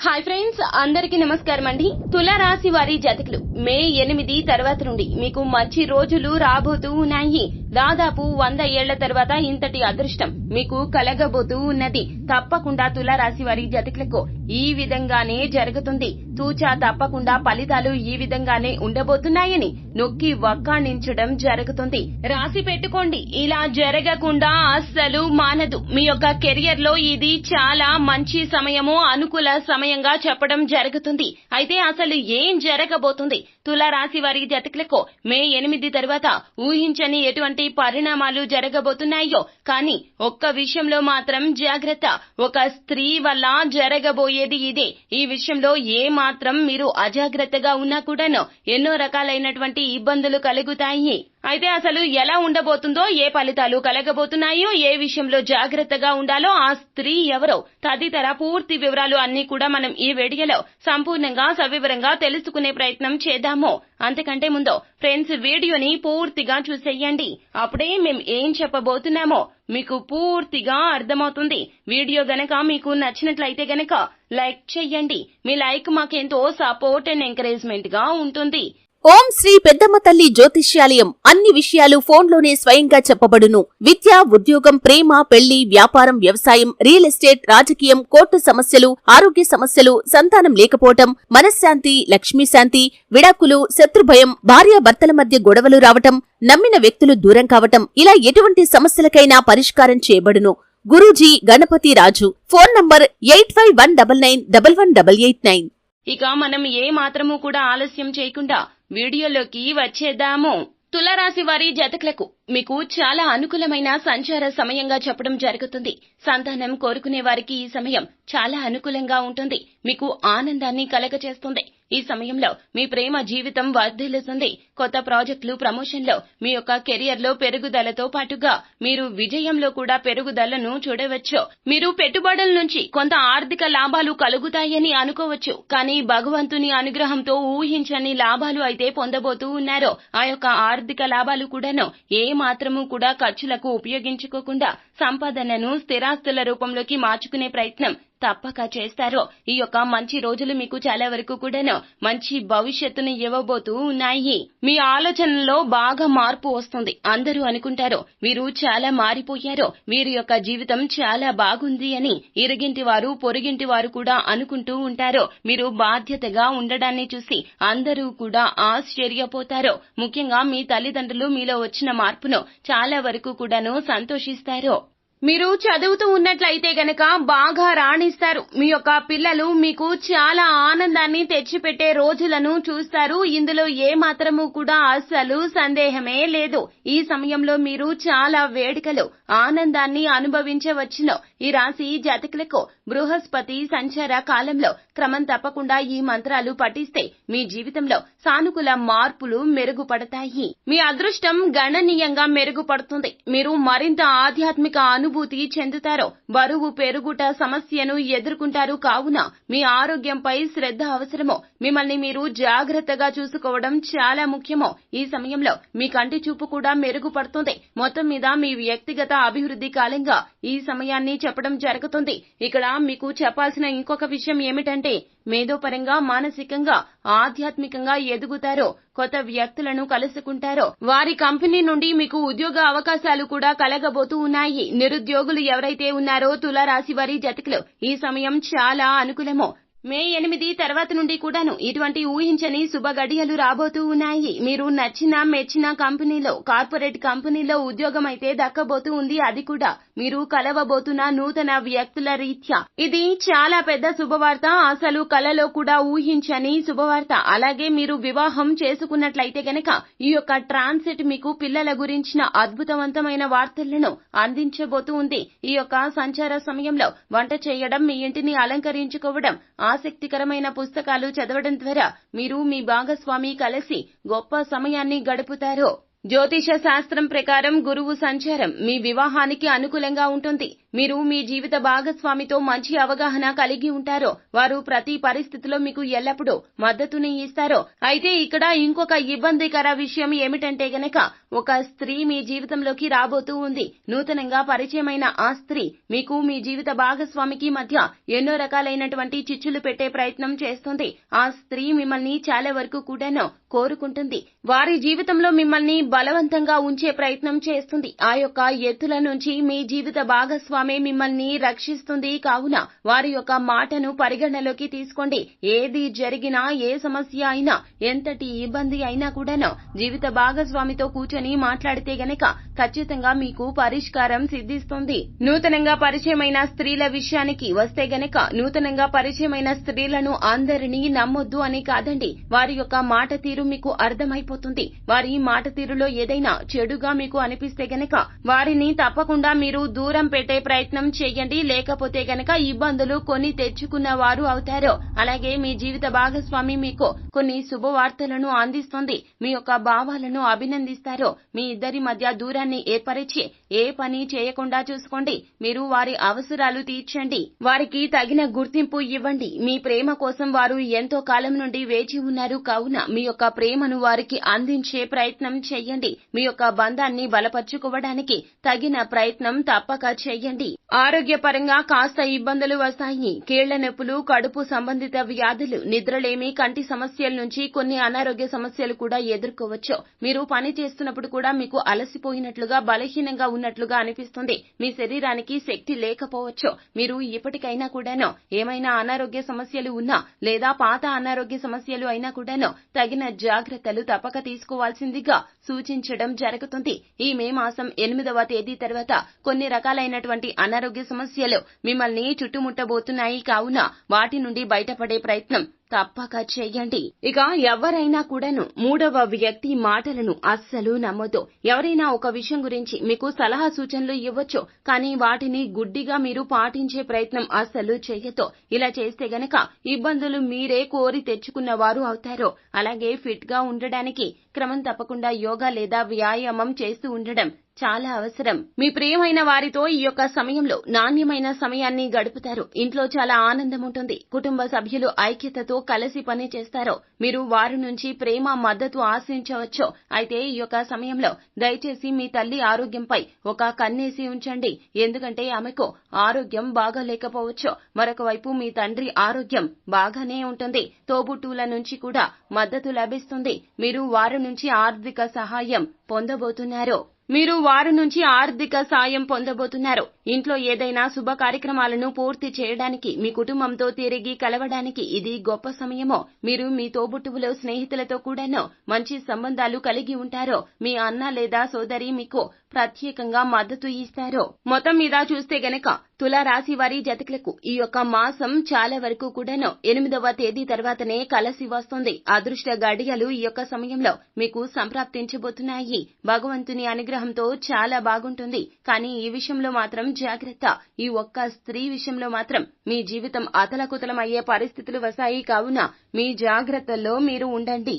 Hi friends అందరికి నమస్కారం అండి. తులారాశి వారి జాతకులు మే ఎనిమిది తర్వాత నుండి మీకు మంచి రోజులు రాబోతూ ఉన్నాయి. దాదాపు వంద ఏళ్ళ తర్వాత ఇంతటి అదృష్టం మీకు కలగబోతూ ఉన్నది. తప్పకుండా తులారాశి వారి జతకులకు ఈ విధంగానే జరుగుతుంది. తూచా తప్పకుండా ఫలితాలు ఈ విధంగానే ఉండబోతున్నాయని నొక్కి వక్కాణించడం జరుగుతుంది. రాసి పెట్టుకోండి. ఇలా జరగకుండా అస్సలు మానదు. మీ యొక్క కెరియర్లో ఇది చాలా మంచి సమయము అనుకూల సమయంగా చెప్పడం జరుగుతుంది. అయితే అసలు ఏం జరగబోతుంది? తులారాశి వారి జతకులకు మే ఎనిమిది తర్వాత ఊహించని ఎటువంటి పరిణామాలు జరగబోతున్నాయో కానీ ఒక్క విషయంలో మాత్రం జాగ్రత్త. ఒక స్త్రీ వల్ల జరగబోయేది ఇదే. ఈ విషయంలో ఏ మాత్రం మీరు అజాగ్రత్తగా ఉన్నా కూడాను ఎన్నో రకాలైనటువంటి ఇబ్బందులు కలుగుతాయి. అయితే అసలు ఎలా ఉండబోతుందో ఏ ఫలితాలు కలగబోతున్నాయో ఏ విషయంలో జాగ్రత్తగా ఉండాలో ఆ స్త్రీ ఎవరో తదితర పూర్తి వివరాలు అన్ని కూడా మనం ఈ వీడియోలో సంపూర్ణంగా సవివరంగా తెలుసుకునే ప్రయత్నం చేద్దాము. అంతకంటే ముందు ఫ్రెండ్స్ వీడియోని పూర్తిగా చూసేయండి. అప్పుడే మేము ఏం చెప్పబోతున్నామో మీకు పూర్తిగా అర్థమవుతుంది. వీడియో గనక మీకు నచ్చినట్లయితే గనక లైక్ చెయ్యండి మీ లైక్ మాకెంతో సపోర్ట్ అండ్ ఎంకరేజ్మెంట్గా ఉంటుంది. ఓం శ్రీ పెద్దమ్మ తల్లి జ్యోతిష్యాలయం అన్ని విషయాలు ఫోన్లోనే స్వయంగా చెప్పబడును. విద్య ఉద్యోగం ప్రేమ పెళ్ళి వ్యాపారం వ్యవసాయం రియల్ ఎస్టేట్ రాజకీయం కోర్టు సమస్యలు ఆరోగ్య సమస్యలు సంతానం లేకపోవటం మనశ్శాంతి లక్ష్మీశాంతి విడాకులు శత్రుభయం భార్యాభర్తల మధ్య గొడవలు రావటం నమ్మిన వ్యక్తులు దూరం కావటం ఇలా ఎటువంటి సమస్యలకైనా పరిష్కారం చేయబడును. Guruji Ganapathi Raju. Phone number eight five one double nine double one double eight nine. ఇక మనం ఏ మాత్రము కూడా ఆలస్యం చేయకుండా వీడియోలోకి వచ్చేద్దాము తులారాశి వారి జతకులకు మీకు చాలా అనుకూలమైన సంచార సమయంగా చెప్పడం జరుగుతుంది. సంతానం కోరుకునే వారికి ఈ సమయం చాలా అనుకూలంగా ఉంటుంది. మీకు ఆనందాన్ని కలగచేస్తుంది ఈ సమయంలో మీ ప్రేమ జీవితం వర్ధిల్లుతుంది. కొత్త ప్రాజెక్టులు ప్రమోషన్లో మీ యొక్క కెరియర్లో పెరుగుదలతో పాటుగా మీరు విజయంలో కూడా పెరుగుదలను చూడవచ్చు. మీరు పెట్టుబడుల నుంచి కొంత ఆర్థిక లాభాలు కలుగుతాయని అనుకోవచ్చు. కానీ భగవంతుని అనుగ్రహంతో ఊహించని లాభాలు అయితే పొందబోతూ ఉన్నారు. ఆ యొక్క ఆర్థిక లాభాలు కూడాను ఏ మాత్రము కూడా ఖర్చులకు ఉపయోగించుకోకుండా సంపాదనను స్థిరాస్తుల రూపంలోకి మార్చుకునే ప్రయత్నం తప్పక చేస్తారు. ఈ యొక్క మంచి రోజులు మీకు చాలా వరకు కూడాను మంచి భవిష్యత్తును ఇవ్వబోతూ ఉన్నాయి. మీ ఆలోచనలో బాగా మార్పు వస్తుంది. అందరూ అనుకుంటారు వీరు చాలా మారిపోయారు. వీరి యొక్క జీవితం చాలా బాగుంది అని ఇరుగింటి వారు పొరుగింటి వారు కూడా అనుకుంటూ ఉంటారు. మీరు బాధ్యతగా ఉండడాన్ని చూసి అందరూ కూడా ఆశ్చర్యపోతారు. ముఖ్యంగా మీ తల్లిదండ్రులు మీలో వచ్చిన మార్పును చాలా వరకు కూడాను సంతోషిస్తారు. మీరు చదువుతూ ఉన్నట్లయితే గనక బాగా రాణిస్తారు. మీ యొక్క పిల్లలు మీకు చాలా ఆనందాన్ని తెచ్చిపెట్టే రోజులను చూస్తారు. ఇందులో ఏ మాత్రము కూడా అస్సలు సందేహమే లేదు. ఈ సమయంలో మీరు చాలా వేడుకలు ఆనందాన్ని అనుభవించవచ్చును. ఈ రాశి జాతకులకు బృహస్పతి సంచార కాలంలో క్రమం తప్పకుండా ఈ మంత్రాలు పఠిస్తే మీ జీవితంలో సానుకూల మార్పులు మెరుగుపడతాయి. మీ అదృష్టం గణనీయంగా మెరుగుపడుతుంది. మీరు మరింత ఆధ్యాత్మిక అనుభూతి చెందుతారు బరువు పెరుగుట సమస్యను ఎదుర్కొంటారు కావున మీ ఆరోగ్యంపై శ్రద్ధ అవసరమో మిమ్మల్ని మీరు జాగ్రత్తగా చూసుకోవడం చాలా ముఖ్యమో. ఈ సమయంలో మీ కంటి చూపు కూడా మెరుగుపడుతుంది. మొత్తం మీద మీ వ్యక్తిగత అభివృద్ధి కాలంగా ఈ సమయాన్ని చెప్పడం జరుగుతుంది. ఇక్కడ మీకు చెప్పాల్సిన ఇంకొక విషయం ఏమిటంటే మేధోపరంగా మానసికంగా ఆధ్యాత్మికంగా ఎదుగుతారో కొత్త వ్యక్తులను కలుసుకుంటారో వారి కంపెనీ నుండి మీకు ఉద్యోగ అవకాశాలు కూడా కలగబోతూ ఉన్నాయి. నిరుద్యోగులు ఎవరైతే ఉన్నారో తులారాశి వారి జతకులు ఈ సమయం చాలా అనుకూలమో. మే ఎనిమిది తర్వాత నుండి కూడాను ఇటువంటి ఊహించని శుభగడియలు రాబోతూ ఉన్నాయి. మీరు నచ్చిన మెచ్చిన కంపెనీలో కార్పొరేట్ కంపెనీలో ఉద్యోగం అయితే దక్కబోతూ ఉంది. అది కూడా మీరు కలవబోతున్న నూతన వ్యక్తుల రీత్యా. ఇది చాలా పెద్ద శుభవార్త. అసలు కలలో కూడా ఊహించని శుభవార్త. అలాగే మీరు వివాహం చేసుకున్నట్లయితే గనక ఈ యొక్క ట్రాన్సిట్ మీకు పిల్లల గురించిన అద్భుతవంతమైన వార్తలను అందించబోతూ ఉంది. ఈ యొక్క సంచార సమయంలో వంట చేయడం మీ ఇంటిని అలంకరించుకోవడం ఆసక్తికరమైన పుస్తకాలు చదవడం ద్వారా మీరు మీ భాగస్వామి కలిసి గొప్ప సమయాన్ని గడుపుతారు. జ్యోతిష శాస్త్రం ప్రకారం గురువు సంచారం మీ వివాహానికి అనుకూలంగా ఉంటుంది. మీరు మీ జీవిత భాగస్వామితో మంచి అవగాహన కలిగి ఉంటారో వారు ప్రతి పరిస్థితిలో మీకు ఎల్లప్పుడూ మద్దతుని ఇస్తారో అయితే ఇక్కడ ఇంకొక ఇబ్బందికర విషయం ఏమిటంటే గనక ఒక స్త్రీ మీ జీవితంలోకి రాబోతూ ఉంది. నూతనంగా పరిచయమైన ఆ స్త్రీ మీకు మీ జీవిత భాగస్వామికి మధ్య ఎన్నో రకాలైనటువంటి చిచ్చులు పెట్టే ప్రయత్నం చేస్తుంది. ఆ స్త్రీ మిమ్మల్ని చాలా వరకు కూడాను కోరుకుంటుంది. వారి జీవితంలో మిమ్మల్ని బలవంతంగా ఉంచే ప్రయత్నం చేస్తుంది. ఆ యొక్క ఎత్తుల నుంచి మీ జీవిత భాగస్వామి ఆమె మిమ్మల్ని రక్షిస్తుంది. కావున వారి యొక్క మాటను పరిగణలోకి తీసుకోండి. ఏది జరిగినా ఏ సమస్య అయినా ఎంతటి ఇబ్బంది అయినా కూడాను జీవిత భాగస్వామితో కూర్చొని మాట్లాడితే గనక ఖచ్చితంగా మీకు పరిష్కారం సిద్ధిస్తుంది. నూతనంగా పరిచయమైన స్త్రీల విషయానికి వస్తే గనక నూతనంగా పరిచయమైన స్త్రీలను అందరినీ నమ్మొద్దు అని కాదండి. వారి యొక్క మాట తీరు మీకు అర్థమైపోతుంది. వారి మాట తీరులో ఏదైనా చెడుగా మీకు అనిపిస్తే గనక వారిని తప్పకుండా మీరు దూరం పెట్టే ప్రయత్నం చేయండి. లేకపోతే గనక ఇబ్బందులు కొన్ని తెచ్చుకున్న వారు అవుతారు. అలాగే మీ జీవిత భాగస్వామి మీకు కొన్ని శుభవార్తలను అందిస్తుంది. మీ యొక్క భావాలను అభినందిస్తారో. మీ ఇద్దరి మధ్య దూరాన్ని ఏర్పరిచి ఏ పని చేయకుండా చూసుకోండి. మీరు వారి అవసరాలు తీర్చండి. వారికి తగిన గుర్తింపు ఇవ్వండి. మీ ప్రేమ కోసం వారు ఎంతో కాలం నుండి వేచి ఉన్నారు. కావున మీ యొక్క ప్రేమను వారికి అందించే ప్రయత్నం చేయండి. మీ యొక్క బంధాన్ని బలపరుచుకోవడానికి తగిన ప్రయత్నం తప్పక చేయండి. ఆరోగ్యపరంగా కాస్త ఇబ్బందులు వస్తాయి. కీళ్ళ నొప్పులు కడుపు సంబంధిత వ్యాధులు నిద్రలేమి కంటి సమస్యల నుంచి కొన్ని అనారోగ్య సమస్యలు కూడా ఎదుర్కోవచ్చు. మీరు పని చేస్తున్నప్పుడు కూడా మీకు అలసిపోయినట్లుగా బలహీనంగా ఉన్నట్లుగా అనిపిస్తుంది. మీ శరీరానికి శక్తి లేకపోవచ్చు. మీరు ఇప్పటికైనా కూడాను ఏమైనా అనారోగ్య సమస్యలు ఉన్నా లేదా పాత అనారోగ్య సమస్యలు అయినా కూడాను తగిన జాగ్రత్తలు తప్పక తీసుకోవాల్సిందిగా సూచించడం జరుగుతుంది. ఈ మే మాసం ఎనిమిదవ తేదీ తర్వాత కొన్ని రకాలైనటువంటి అనారోగ్య సమస్యలు మిమ్మల్ని చుట్టుముట్టబోతున్నాయి కావున వాటి నుండి బయటపడే ప్రయత్నం తప్పక చేయండి. ఇక ఎవరైనా కూడాను మూడవ వ్యక్తి మాటలను అస్సలు నమ్మొద్దు. ఎవరైనా ఒక విషయం గురించి మీకు సలహా సూచనలు ఇవ్వచ్చు కానీ వాటిని గుడ్డిగా మీరు పాటించే ప్రయత్నం అస్సలు చేయొద్దు. ఇలా చేస్తే గనక ఇబ్బందులు మీరే కోరి తెచ్చుకున్న వారు అవుతారు. అలాగే ఫిట్గా ఉండడానికి క్రమం తప్పకుండా యోగా లేదా వ్యాయామం చేస్తూ ఉండడం చాలా అవసరం. మీ ప్రియమైన వారితో ఈ యొక్క సమయంలో నాణ్యమైన సమయాన్ని గడుపుతారు. ఇంట్లో చాలా ఆనందం ఉంటుంది. కుటుంబ సభ్యులు ఐక్యతతో కలిసి పని చేస్తారో మీరు వారి నుంచి ప్రేమ మద్దతు ఆశించవచ్చో అయితే ఈ యొక్క సమయంలో దయచేసి మీ తల్లి ఆరోగ్యంపై ఒక కన్నేసి ఉంచండి. ఎందుకంటే ఆమెకు ఆరోగ్యం బాగాలేకపోవచ్చు మరొక వైపు మీ తండ్రి ఆరోగ్యం బాగానే ఉంటుంది. తోబుట్టువుల నుంచి కూడా మద్దతు లభిస్తుంది. మీరు వారి నుంచి ఆర్థిక సహాయం పొందబోతున్నారు. మీరు వారి నుంచి ఆర్థిక సాయం పొందబోతున్నారు. ఇంట్లో ఏదైనా శుభ కార్యక్రమాలను పూర్తి చేయడానికి మీ కుటుంబంతో తిరిగి కలవడానికి ఇది గొప్ప సమయమో మీరు మీ తోబుట్టువులో స్నేహితులతో కూడాను మంచి సంబంధాలు కలిగి ఉంటారో మీ అన్న లేదా సోదరి మీకు ప్రత్యేకంగా మద్దతు ఇస్తారో. మొత్తం మీద చూస్తే గనక తుల రాశి వారి జతకులకు ఈ యొక్క మాసం చాలా వరకు కూడాను ఎనిమిదవ తేదీ తర్వాతనే కలసి వస్తుంది. అదృష్ట గడియలు ఈ యొక్క సమయంలో మీకు సంప్రాప్తించబోతున్నాయి. భగవంతుని అనుగ్రహంతో చాలా బాగుంటుంది. కానీ ఈ విషయంలో మాత్రం జాగ్రత్త. ఈ ఒక్క స్త్రీ విషయంలో మాత్రం మీ జీవితం అతలకుతలం అయ్యే పరిస్థితులు వస్తాయి. కావున మీ జాగ్రత్తల్లో మీరు ఉండండి.